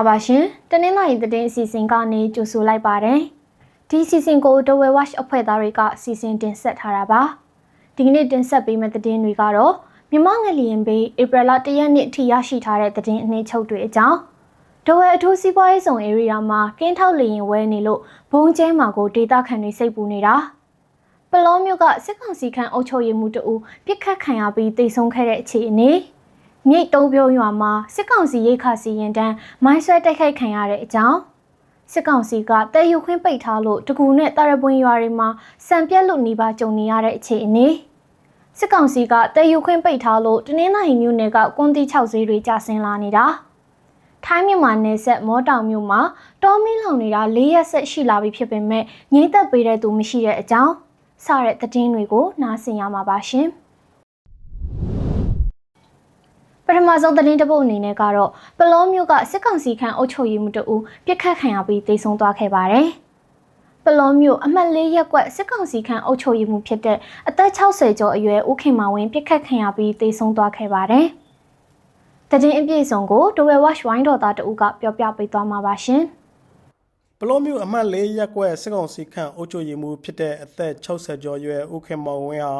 မင်္ဂလာပါရှင်တနင်္လာရီသတင်းအစီအစဉ်ကနေကြိုဆိုလိုက်ပါတယ်ဒီအစီအစဉ်ကို The Way Watch အဖွဲ့သားတွေကစီစဉ်တင်ဆက်ထားတာပါဒီကနေ့တင်ဆက်ပေးမယ့်သတင်းတွေကတော့မြမငလျင်ဘေးဧပြီလ1ရက်နေ့အထိရရှိထားတဲ့သတင်းအနှိမ့်ချုပ်တွေအကြောင်းဒဝဲအထူးစီးပွားရေးဆောင် area မှာကင်းထောက်လျင်ဝဲနေလို့ဘုံကျဲမှာကိုဒေတာခန်တွေစိတ်ပူနေတာပလောမျိုးကစစ်ကောင်စီခန့်အုပ်ချုပ်ရေးမှုတူပြစ်ခတ်ခံရပြီးတိတ်ဆုံးခဲ့တဲ့အခြေအနေ မြိတ်တုံးပြုံးရွာမှာစစ်ကောင်စီရိတ်ခါစီရင်တန်းမိုင်းဆွဲတိုက်ခိုက်ခံရတဲ့အကြောင်းစစ်ကောင်စီကတဲယူခွင်းပိတ်ထားလို့တကူနဲ့တာရပွင့်ရွာတွေမှာစံပြက်လို့နေပါကြုံနေရတဲ့အခြေအနေစစ်ကောင်စီကတဲယူခွင်းပိတ်ထားလို့တနင်္လာရီမြို့နယ်ကကွန်တီ6ဈေးတွေကျဆင်းလာနေတာထိုင်းမြန်မာနယ်ဆက်မောတောင်မြို့မှာတောမင်းလောင်နေတာ၄ရက်ဆက်ရှိလာပြီဖြစ်ပေမဲ့ငိမ့်သက်ပေးတဲ့သူမရှိတဲ့အကြောင်းစတဲ့သတင်းတွေကိုနားဆင်ရမှာပါရှင်။ ပထမဆုံးသတင်းတစ်ပုဒ်အနေနဲ့ကတော့ပလောမျိုးကစစ်ကောင်စီခန့်အုပ်ချုပ်ရေးမှုတအူပြစ်ခတ်ခံရပြီးတိတ်ဆုံးသွားခဲ့ပါတယ်။ပလောမျိုးအမှတ်၄ရက်ကွက်စစ်ကောင်စီခန့်အုပ်ချုပ်ရေးမှုဖြစ်တဲ့အသက်60ကျော်အရွယ်ဦးခင်မောင်ဝင်းပြစ်ခတ်ခံရပြီးတိတ်ဆုံးသွားခဲ့ပါတယ်။သတင်းအပြည့်အစုံကိုဒဝဲဝက်ဝိုင်းတော်သားတအူကပြောပြပေးသွားမှာပါရှင်။ပလောမျိုးအမှတ်၄ရက်ကွက်စစ်ကောင်စီခန့်အုပ်ချုပ်ရေးမှူးဖြစ်တဲ့အသက်60ကျော်ရွယ်ဦးခင်မောင်ဝင်းဟာ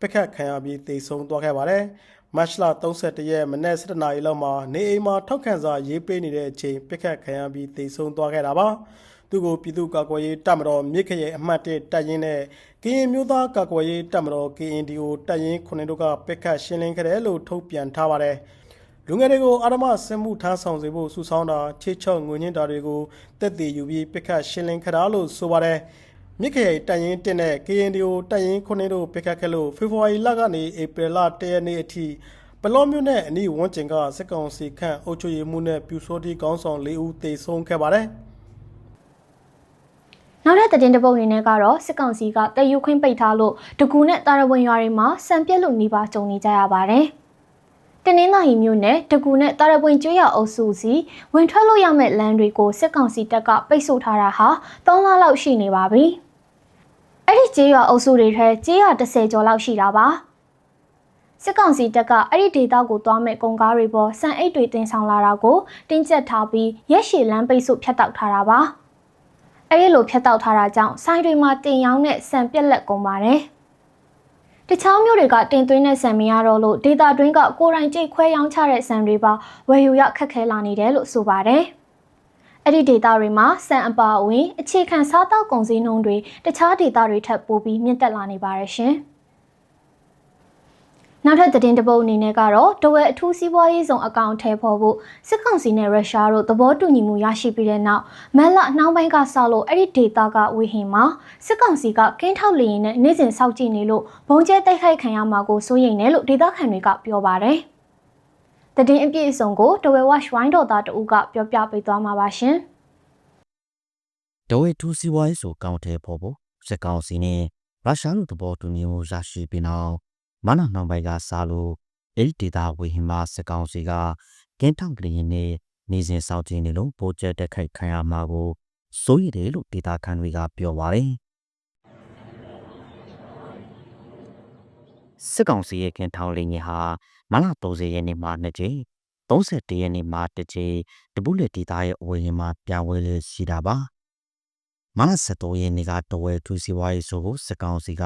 ပစ်ခတ်ခံရပြီးတေဆုံးသွားခဲ့ပါတယ်။ မတ်လ31ရက်မနေ့7နာရီလောက်မှာနေအိမ်မှာထောက်ခံစာရေးပေးနေတဲ့အချိန်ပစ်ခတ်ခံရပြီးတေဆုံးသွားခဲ့တာပါ။သူကိုပြည်သူ့ကာကွယ်ရေးတပ်မတော်မြစ်ခရဲအမှတ်1တပ်ရင်းနဲ့ကရင်မျိုးသားကာကွယ်ရေးတပ်မတော် KNDO တပ်ရင်းခုနှစ်တို့ကပစ်ခတ်ရှင်းလင်းခဲ့တယ်လို့ထုတ်ပြန်ထားပါတယ်။လူငယ်တွေကိုအာရမစမှုထမ်းဆောင်စေဖို့စုဆောင်းတာချေချော့ငွေညှင်းတာတွေကိုတက်တည်ယူပြီးပြစ်ခတ်ရှင်းလင်းခတာလို့ဆိုပါတယ်။ မြစ်ခရိုင်တန်ရင်တင်တဲ့ KNDO တန်ရင်ခုနှစ်တို့ပြစ်ခတ်ခဲ့လို့ဖေဖော်ဝါရီလကနေဧပြီလ၁ရက်နေ့အထိပလောမျိုးနဲ့အနီးဝန်းကျင်ကစစ်ကောင်စီခန့်အုပ်ချုပ်ရေးမှုနဲ့ပြူစောတိကောင်းဆောင်၄ဦးတေဆုံးခဲ့ပါတယ်။နောက်တဲ့သတင်းတစ်ပုဒ်အနေနဲ့ကတော့စစ်ကောင်စီကတယူခွင်းပိတ်ထားလို့တကူနဲ့တာရဝင်ရွာတွေမှာစံပြက်လို့နေပါကြုံနေကြရပါတယ်။တနင်္လာရီမြို့နယ်တကူနဲ့တာရပွင်ကျွေးရအုပ်စုစီဝင်ထွက်လို့ရမယ့်လမ်းတွေကိုစစ်ကောင်စီတပ်ကပိတ်ဆို့ထားတာဟာ3လလောက်ရှိနေပါပြီ။ အဲ့ဒီကျေးရွာအုပ်စုတွေထဲကျေးရွာ30ကျော်လောက်ရှိတာပါ။စစ်ကောင်စီတပ်ကအဲ့ဒီဒေသကိုသွားမဲ့ကုန်ကားတွေပေါ်စံအိတ်တွေတင်ဆောင်လာတာကိုတင်းကျပ်ထားပြီးရက်ရှည်လမ်းပိတ်ဆို့ဖျက်တောက်ထားတာပါ။အဲ့ဒီလိုဖျက်တောက်ထားတာကြောင့်ဆိုင်တွေမှာတင်ရောင်းတဲ့ဆန်ပြက်လက်ကုန်ပါတယ်။တခြားမျိုးတွေကတင်သွင်းတဲ့ဆန်မရတော့လို့ဒေတာတွင်းကကိုရိုင်းကြိတ်ခွဲရောင်းချတဲ့ဆန်တွေပါဝယ်ယူရခက်ခဲလာနေတယ်လို့ဆိုပါတယ်။ အဲ့ဒီဒေတာတွေမှာဆန်အပါအဝင် အခြေခံစားတောက်ကုန်စည်နှုန်းတွေတခြားဒေတာတွေထပ်ပိုပြီးမြင့်တက်လာနေပါတယ်ရှင်။နောက်ထပ်သတင်းတပုတ်အနေနဲ့ကတော့တဝဲအထူးစီးပွားရေးဆောင်အကောင့်ထဲပေါ်ဖို့စစ်ကောင်စီနဲ့ရုရှားတို့သဘောတူညီမှုရရှိပြီးတဲ့နောက်မက်လနှောင်းပိုင်းကစလို့အဲ့ဒီဒေတာကဝေဟင်မှာစစ်ကောင်စီကကင်းထောက်လျင်နဲ့နေ့စဉ်စောင့်ကြည့်နေလို့ဘုံကျဲတိုက်ခိုက်ခံရမှာကိုစိုးရိမ်တယ်လို့ဒေတာခန်တွေကပြောပါတယ်။ တည်င်းအပြည့်အစုံကိုတဝဲဝက်ဝိုင်းတော်သားတဦးကပြောပြပေးသွားမှာပါရှင်။ဒဝဲထူးစီဝိုင်းဆိုကောင်းတဲ့ပေါ်ဖို့စစ်ကောင်စီနဲ့ရုရှားတို့သဘောတူညီမှုရရှိပြီးနောက်မနက်နှောင်းပိုင်းကစားလို့အဲ့ဒီဒေတာဝေဟင်မှာစစ်ကောင်စီကကင်းထောက်ကလေးနဲ့နေစဉ်စောင့်ကြည့်နေလို့ပိုကျက်တက်ခိုက်ခံရမှာကိုစိုးရတယ်လို့ဒေတာခန်တွေကပြောပါတယ် စစ်ကောင်စီရဲ့ကင်းထောက်လေးကြီးဟာမလ30ရက်နေ့မှာနှစ်ကြိမ်31ရက်နေ့မှာတစ်ကြိမ်တပုလက်ဒေတာရဲ့အဝေးမှာပြန်ဝဲလေရှိတာပါမနက်7ရက်နေ့ကတဝဲထူစီဝါရေးဆိုကိုစစ်ကောင်စီက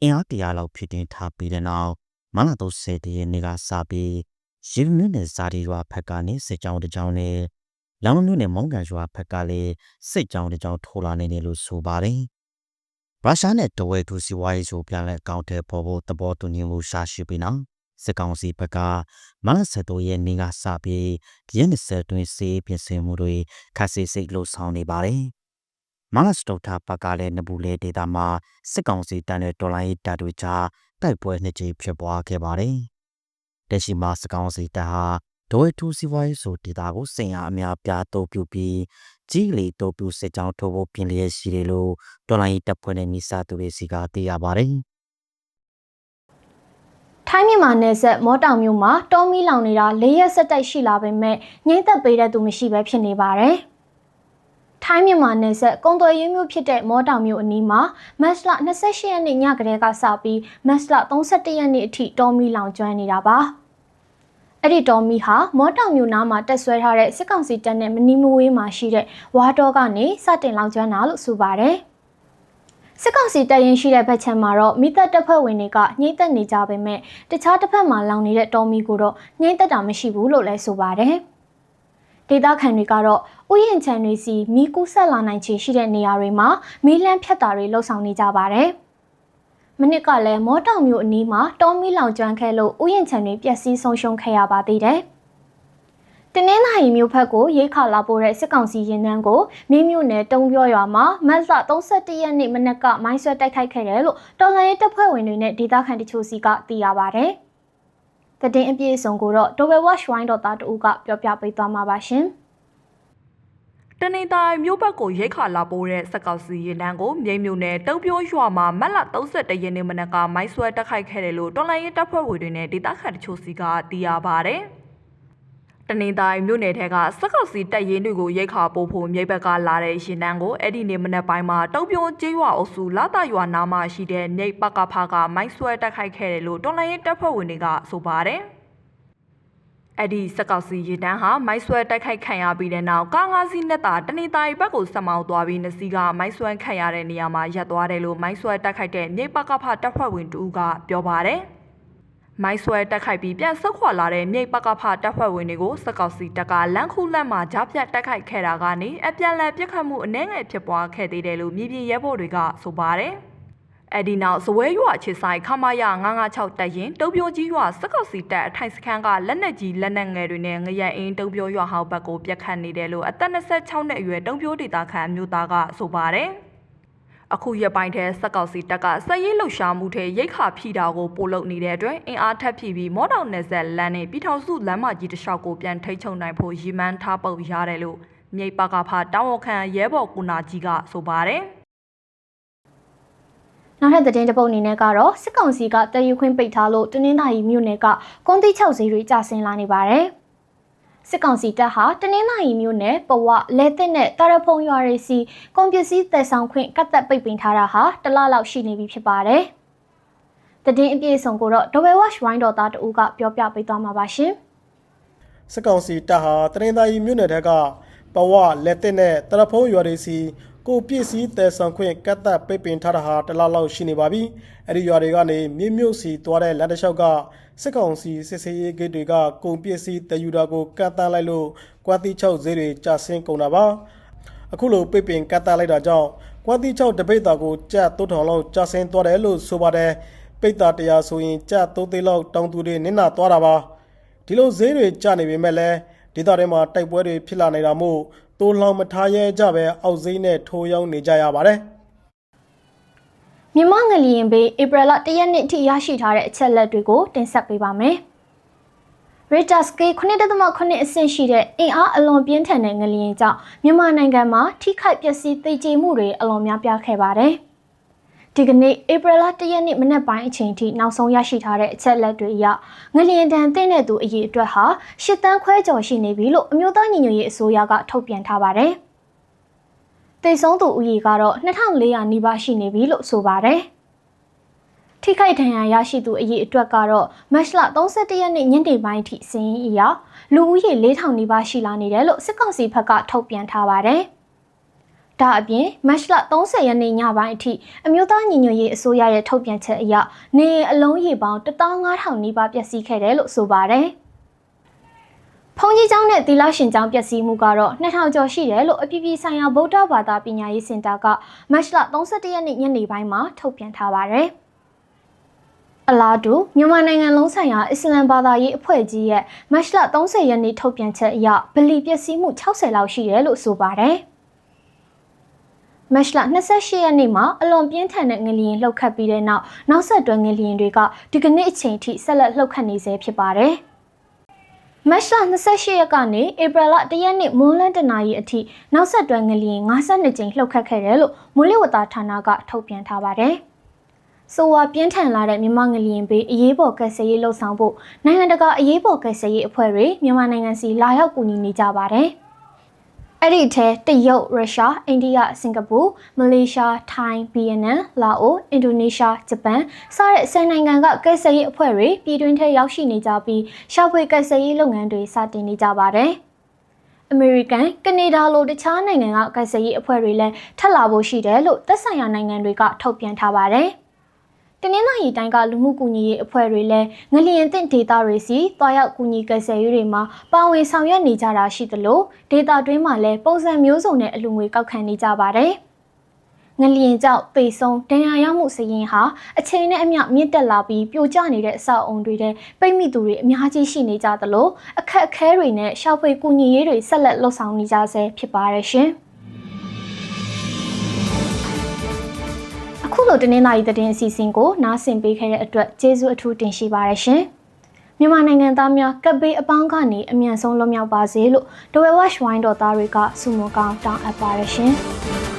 အင်အားတရာလောက်ဖြစ်တင်ထားပြီးတဲ့နောက်မနက်30ရက်နေ့ကစပြီးရင်းမြစ်နယ်စာရီရွာဖက်ကနေစစ်ကြောင်းတစ်ကြောင်းနဲ့လောင်မြို့နယ်မောင်းကန်ရွာဖက်ကလည်းစစ်ကြောင်းတစ်ကြောင်းထိုးလာနေတယ်လို့ဆိုပါတယ် ရုရှားနဲ့တဝဲထူစီဝါရေးဆိုပြန်လဲအကောင့်ထဲပေါ်ဖို့သဘောတူညီမှုရှာရှိပြီးနောက်စစ်ကောင်စီဘက်ကမနက်7ရက်နေ့ကစပြီးရင်း20တွင်စေးပြင်ဆင်မှုတွေခက်စစ်စိတ်လှုပ်ဆောင်နေပါတယ်မနက်စတုတ်တာဘက်ကလည်းနဘူးလေဒေတာမှာစစ်ကောင်စီတန်တဲ့တော်လိုင်းတပ်တွေကြားတိုက်ပွဲနှစ်ကြိမ်ဖြစ်ပွားခဲ့ပါတယ်။တက်ရှိမှာစစ်ကောင်စီတပ်ဟာဒိုဝဲတူစီဝိုင်းဆိုဒေတာကိုစင်ရအများပြားတိုးပြပြီး ကြီးလီတိုးပြစစ်ကြောင်းထိုးဖို့ပြင်လျက်ရှိတယ်လို့တော်လိုင်းတပ်ဖွဲ့နဲ့မိစားသူတွေစီကသိရပါတယ်။ထိုင်းမြန်မာနယ်ဆက်မောတောင်မြို့မှာတောမီလောင်နေတာ၄ရက်ဆက်တိုက်ရှိလာပေမဲ့ငိမ့်သက်ပေးတဲ့သူမရှိဘဲဖြစ်နေပါတယ်။ထိုင်းမြန်မာနယ်ဆက်ကုံသွယ်ရေးမြို့ဖြစ်တဲ့မောတောင်မြို့အနီးမှာမတ်လ28ရက်နေ့ညကတည်းကစပြီးမတ်လ31ရက်နေ့အထိတောမီလောင်ကျွမ်းနေတာပါ။ အအဲ့ဒီတော်မီဟာမောတောင်မြို့နားမှာတက်ဆွဲထားတဲ့စစ်ကောင်စီတပ်နဲ့မနီမဝေးမှာရှိတဲ့ဝါတော်ကနေစတင်လောင်ကျွမ်းတာလို့ဆိုပါတယ်။စစ်ကောင်စီတပ်ရင်ရှိတဲ့ဘက်ခြမ်းမှာတော့မိသက်တပ်ဖွဲ့ဝင်တွေကညှိသက်နေကြပေမဲ့တခြားတစ်ဖက်မှာလောင်နေတဲ့တော်မီကိုတော့ညှိသက်တာမရှိဘူးလို့လည်းဆိုပါတယ်။ဒေသခံတွေကတော့ဥယျာဉ်ခြံတွေစီမီးကူးဆက်လာနိုင်ခြေရှိတဲ့နေရာတွေမှာမီးလန့်ဖြတ်တာတွေလှုပ်ဆောင်နေကြပါတယ်။ မနစ်ကလည်းမောတောင်မြို့အနီးမှာတောမီလောင်ကျွမ်းခဲ့လို့ဥယျာဉ်ခြံတွေပျက်စီးဆုံးရှုံးခဲ့ရပါသေးတယ်။တနင်္လာရီမြို့ဖက်ကိုရိတ်ခါလာပို့တဲ့စစ်ကောင်စီရင်နှန်းကိုမြင်းမြို့နယ်တုံးပြောရွာမှာမတ်လ31ရက်နေ့မနက်ကမိုင်းဆွဲတိုက်ခိုက်ခဲ့တယ်လို့တော်လိုင်းတပ်ဖွဲ့ဝင်တွေနဲ့ဒေသခံတချို့စီကသိရပါဗျ။တည်င်းအပြည့်အစုံကိုတော့ Double Watch Wine တော်သားတူကပြောပြပေးသွားမှာပါရှင်။ တနေတိုင်းမြို့ဘက်ကိုရိတ်ခါလာပိုးတဲ့စက်ကောက်စီရင်တန်းကိုမြိတ်မြို့နယ်တုံပြိုးရွာမှာမတ်လ31ရက်နေ့မနက်ကမိုင်းဆွဲတက်ခိုက်ခဲ့တယ်လို့တော်လိုင်းရေးတပ်ဖွဲ့ဝင်တွေနဲ့ဒေသခံတချို့စီကသိရပါဗျ။တနေတိုင်းမြို့နယ်ထဲကစက်ကောက်စီတပ်ရင်းတွေကိုရိတ်ခါပို့ဖို့မြိတ်ဘက်ကလာတဲ့ရင်တန်းကိုအဲ့ဒီနေ့မနက်ပိုင်းမှာတုံပြိုးကျေးရွာအုပ်စုလာတာရွာနားမှာရှိတဲ့မြိတ်ပကဖာကမိုင်းဆွဲတက်ခိုက်ခဲ့တယ်လို့တော်လိုင်းရေးတပ်ဖွဲ့ဝင်တွေကဆိုပါတယ်။ အဲ့ဒီစက်ကောက်စီရေတန်းဟာမိုက်ဆွဲတိုက်ခိုက်ခံရပြီးတဲ့နောက်ကားငါးစီးနဲ့တာတနေသားရီဘက်ကိုဆက်မောင်းသွားပြီးနစီကမိုက်ဆွဲခံရတဲ့နေရာမှာရပ်သွားတယ်လို့မိုက်ဆွဲတိုက်ခိုက်တဲ့မြိတ်ပကဖတပ်ဖွဲ့ဝင်တူကပြောပါတယ်။မိုက်ဆွဲတက်ခိုက်ပြီးပြန်ဆုတ်ခွာလာတဲ့မြိတ်ပကဖတပ်ဖွဲ့ဝင်တွေကိုစက်ကောက်စီတပ်ကလမ်းခုလက်မှာကြားပြတ်တက်ခိုက်ခဲ့တာကနေအပြန်လည်ပြစ်ခတ်မှုအနှဲငယ်ဖြစ်ပွားခဲ့သေးတယ်လို့မြေပြင်ရဲဘော်တွေကဆိုပါတယ်။ အဲ့ဒီနောက်ဇဝဲရွာခြေဆိုင်ခမာရ996တက်ရင်တုံပြိုကြီးရွာစက်ကောက်စီတက်အထိုင်စခန်းကလက်နက်ကြီးလက်နက်ငယ်တွေနဲ့ငရံအင်းတုံပြိုရွာဟောက်ဘက်ကိုပြက်ခတ်နေတယ်လို့အသက်26နှစ်အရွယ်တုံပြိုဒေတာခန်မျိုးသားကဆိုပါတယ်အခုရပိုင်းထဲစက်ကောက်စီတက်ကစက်ရေးလှုပ်ရှားမှုထဲရိတ်ခါဖြီတာကိုပို့လုပ်နေတဲ့အတွက်အင်အားထပ်ဖြည့်ပြီးမော်တော်နယ်ဆက်လမ်းနဲ့ပြည်ထောင်စုလမ်းမကြီးတစ်လျှောက်ကိုပြန်ထိတ်ချုံနိုင်ဖို့ရည်မှန်းထားပုတ်ရတယ်လို့မြိတ်ပကဖာတောင်းဝခံရဲဘော်ကုနာကြီးကဆိုပါတယ်။ နောက်ထပ်သတင်းတစ်ပုဒ်အနေနဲ့ကတော့စစ်ကောင်စီကတည်ယူခွင့်ပိတ်ထားလို့တနင်္သာရီမြို့နယ်ကကွန်တိ6ဈေးတွေကျဆင်းလာနေပါတယ်။စစ်ကောင်စီတပ်ဟာတနင်္သာရီမြို့နယ်ပဝလဲတဲ့နဲ့တာရဖုံရွာတွေစီကုန်ပစ္စည်းသယ်ဆောင်ခွင့်ကတ်သက်ပိတ်ပင်ထားတာဟာတလလောက်ရှိနေပြီဖြစ်ပါတယ်။သတင်းအပြည့်အစုံကိုတော့ Double Watch Wine တော်သားတူကပြောပြပေးသွားမှာပါရှင်။စစ်ကောင်စီတပ်ဟာတရင်သာရီမြို့နယ်ထက်ကပဝလက်တစ်နဲ့တရဖုံးရွာတွေစီ ကိုပြည့်စည်တဲဆောင်ခွင့်ကတ်သက်ပိတ်ပင်ထားတာဟာတလားလောက်ရှိနေပါပြီအဲ့ဒီရွာတွေကနေမြင့်မြို့စီသွားတဲ့လမ်းတစ်လျှောက်ကစစ်ကောင်စီစစ်စေးရေးဂိတ်တွေကကုန်ပြည့်စည်တယူတာကိုကတ်တန်းလိုက်လို့ကွာတိ6ဈေးတွေကျဆင်းကုန်တာပါအခုလိုပိတ်ပင်ကတ်တန်းလိုက်တာကြောင့်ကွာတိ6တပိတ်တာကိုကြက်သုံးထောင်လောက်ကျဆင်းသွားတယ်လို့ဆိုပါတယ်ပိတ်တာတရားဆိုရင်ကြက်သုံးသိန်းလောက်တောင်းသူတွေနင်းနာသွားတာပါဒီလိုဈေးတွေကျနေပေမဲ့လည်းဒေသထဲမှာတိုက်ပွဲတွေဖြစ်လာနေတာမို့တိုးလောင်မထားရဲကြပဲအောက်ဈေးနဲ့ထိုးရောက်နေကြရပါတယ်မြမငလျင်ဘေးဧပြီလ၁ရက်နေ့ထိရရှိထားတဲ့အချက်လက်တွေကိုတင်ဆက်ပေးပါမယ်။ Richter scale 9.8အဆင့်ရှိတဲ့အင်အားအလွန်ပြင်းထန်တဲ့ငလျင်ကြောင့်မြန်မာနိုင်ငံမှာထိခိုက်ပျက်စီးသိကျေမှုတွေအလွန်များပြားခဲ့ပါတယ်။ ဒီကနေ့ဧပြီလ၁ရက်နေ့မနက်ပိုင်းအချိန်ထိနောက်ဆုံးရရှိထားတဲ့အချက်လက်တွေအရငလျင်တန်တဲ့တဲ့သူအရေးအတွက်ဟာ၈တန်းခွဲကျော်ရှိနေပြီလို့အမျိုးသားညီညွတ်ရေးအစိုးရကထုတ်ပြန်ထားပါတယ်။တိတ်ဆုံးသူဦးရေကတော့2400နီးပါးရှိနေပြီလို့ဆိုပါတယ်။ထိခိုက်ဒဏ်ရာရရှိသူအရေးအတွက်ကတော့မတ်လ31ရက်နေ့ညနေပိုင်းထိစင်းအရလူဦးရေ4000နီးပါးရှိလာနေတယ်လို့စစ်ကောင်စီဘက်ကထုတ်ပြန်ထားပါတယ်။ ဒါအပြင်မတ်လ30ရက်နေ့ညပိုင်းအထိအမျိုးသားညီညွတ်ရေးအစိုးရရဲ့ထုတ်ပြန်ချက်အရနေအလုံးရေပေါင်း15000နီးပါးပျက်စီးခဲ့တယ်လို့ဆိုပါတယ်။ဖုန်ကြီးကျောင်းနဲ့သီလရှင်ကျောင်းပျက်စီးမှုကတော့2000ကျော်ရှိတယ်လို့အပြည်ပြည်ဆိုင်ရာဗုဒ္ဓဘာသာပညာရေးစင်တာကမတ်လ31ရက်နေ့ညနေပိုင်းမှာထုတ်ပြန်ထားပါတယ်။အလားတူမြန်မာနိုင်ငံလုံးဆိုင်ရာအစ္စလမ်ဘာသာရေးအဖွဲ့ကြီးရဲ့မတ်လ30ရက်နေ့ထုတ်ပြန်ချက်အရဗလီပျက်စီးမှု60လောက်ရှိတယ်လို့ဆိုပါတယ်။ မတ်လ28ရက်နေ့မှာအလွန်ပြင်းထန်တဲ့ငလျင်လှုပ်ခတ်ပြီးတဲ့နောက်နောက်ဆက်တွဲငလျင်တွေကဒီကနေ့အချိန်ထိဆက်လက်လှုပ်ခတ်နေဆဲဖြစ်ပါတယ်။မတ်လ28ရက်ကနေဧပြီလ1ရက်နေ့မွန်းလန်းတနာရီအထိနောက်ဆက်တွဲငလျင်52ကြိမ်လှုပ်ခတ်ခဲ့တယ်လို့မိုးလေဝသဌာနကထုတ်ပြန်ထားပါတယ်။ဆိုဝါပြင်းထန်လာတဲ့မြန်မာငလျင်ဘေးအရေးပေါ်ကယ်ဆယ်ရေးလှုပ်ဆောင်ဖို့နိုင်ငံတကာအရေးပေါ်ကယ်ဆယ်ရေးအဖွဲ့တွေမြန်မာနိုင်ငံစီလာရောက်ကူညီနေကြပါတယ်။ အဲ့ဒီထဲတရုတ်ရုရှားအိန္ဒိယစင်ကာပူမလေးရှားထိုင်းဗီယက်နမ်လာအိုအင်ဒိုနီးရှားဂျပန်စတဲ့ဆယ်နိုင်ငံကကယ်ဆယ်ရေးအဖွဲ့တွေပြည်တွင်းထဲရောက်ရှိနေကြပြီးရှာဖွေကယ်ဆယ်ရေးလုပ်ငန်းတွေစတင်နေကြပါတယ်။အမေရိကန်၊ကနေဒါလိုတခြားနိုင်ငံကကယ်ဆယ်ရေးအဖွဲ့တွေလည်းထပ်လာဖို့ရှိတယ်လို့သက်ဆိုင်ရာနိုင်ငံတွေကထုတ်ပြန်ထားပါတယ်။ တနင်္လာရီတိုင်းကလူမှုကူညီရေးအဖွဲ့တွေလည်းငလျင်တင့်ဒေတာတွေစီတွားရောက်ကူညီကယ်ဆယ်ရေးတွေမှာပါဝင်ဆောင်ရွက်နေကြတာရှိသလိုဒေတာတွင်းမှာလည်းပုံစံမျိုးစုံနဲ့အလူငွေကောက်ခံနေကြပါတယ်။ငလျင်ကြောင့်ပေဆုံးဒဏ်ရာရမှုစရင်ဟာအချိန်နဲ့အမျှမြင့်တက်လာပြီးပြိုကျနေတဲ့အဆောက်အုံတွေတဲ့ပိတ်မိသူတွေအများကြီးရှိနေကြသလိုအခက်အခဲတွေနဲ့ရှောက်ဖွေကူညီရေးတွေဆက်လက်လှုပ်ဆောင်နေကြဆဲဖြစ်ပါတယ်ရှင်။ လိုတနင်္လာရီသတင်းအစီအစဉ်ကိုနားဆင်ပေးခဲ့တဲ့အတွက်ကျေးဇူးအထူးတင်ရှိပါတယ်ရှင်။မြန်မာနိုင်ငံသားများကပ်ဘေးအပေါင်းကနေအမြန်ဆုံးလွတ်မြောက်ပါစေလို့ဒဝဲဝက်ဝိုင်းတော်သားတွေကဆုမွန်ကောင်းတောင်းအပ်ပါတယ်ရှင်။